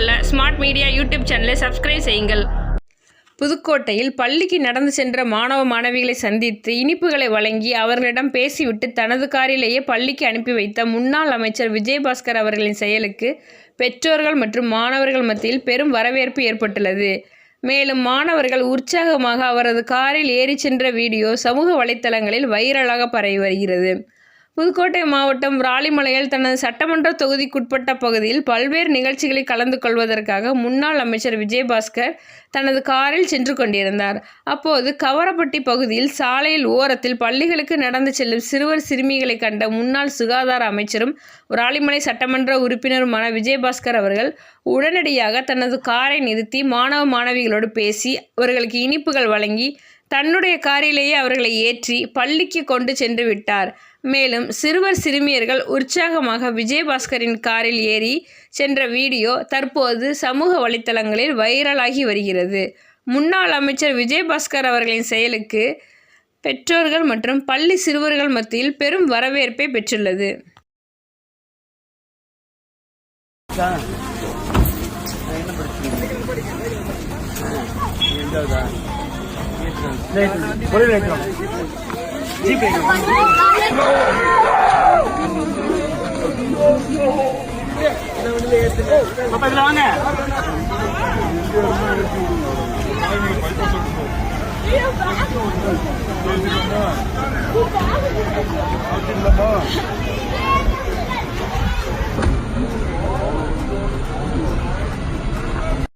கொள்ள smart media YouTube சேனலை subscribe செய்யுங்கள். புதுக்கோட்டையில் பள்ளிக்கு நடந்து சென்ற மாணவ மாணவிகளை சந்தித்து இனிப்புகளை வழங்கி அவர்களிடம் பேசிவிட்டு தனது காரிலேயே பள்ளிக்கு அனுப்பி வைத்த முன்னாள் அமைச்சர் விஜயபாஸ்கர் அவர்களின் செயலுக்கு பெற்றோர்கள் மற்றும் மாணவர்கள் மத்தியில் பெரும் வரவேற்பு ஏற்பட்டுள்ளது. மேலும் மாணவர்கள் உற்சாகமாக அவரது காரில் ஏறிச் சென்ற வீடியோ சமூக வலைத்தளங்களில் வைரலாக பரவி வருகிறது. புதுக்கோட்டை மாவட்டம் ராலிமலையில் தனது சட்டமன்ற தொகுதிக்குட்பட்ட பகுதியில் பல்வேறு நிகழ்ச்சிகளில் கலந்து கொள்வதற்காக முன்னாள் அமைச்சர் விஜயபாஸ்கர் தனது காரில் சென்று கொண்டிருந்தார். அப்போது கவரப்பட்டி பகுதியில் சாலையில் ஓரத்தில் பள்ளிகளுக்கு நடந்து செல்லும் சிறுவர் சிறுமிகளை கண்ட முன்னாள் சுகாதார அமைச்சரும் ராலிமலை சட்டமன்ற உறுப்பினருமான விஜயபாஸ்கர் அவர்கள் உடனடியாக தனது காரை நிறுத்தி மாணவ மாணவிகளோடு பேசி அவர்களுக்கு இனிப்புகள் வழங்கி தன்னுடைய காரிலேயே அவர்களை ஏற்றி பள்ளிக்கு கொண்டு சென்று விட்டார். மேலும் சிறுவர் சிறுமியர்கள் உற்சாகமாக விஜயபாஸ்கரின் காரில் ஏறி சென்ற வீடியோ தற்போது சமூக வலைத்தளங்களில் வைரலாகி வருகிறது. முன்னாள் அமைச்சர் விஜயபாஸ்கர் அவர்களின் செயலுக்கு பெற்றோர்கள் மற்றும் பள்ளி சிறுவர்கள் மத்தியில் பெரும் வரவேற்பை பெற்றுள்ளது. என்ன ஜிபே அப்ப இதுல வாங்க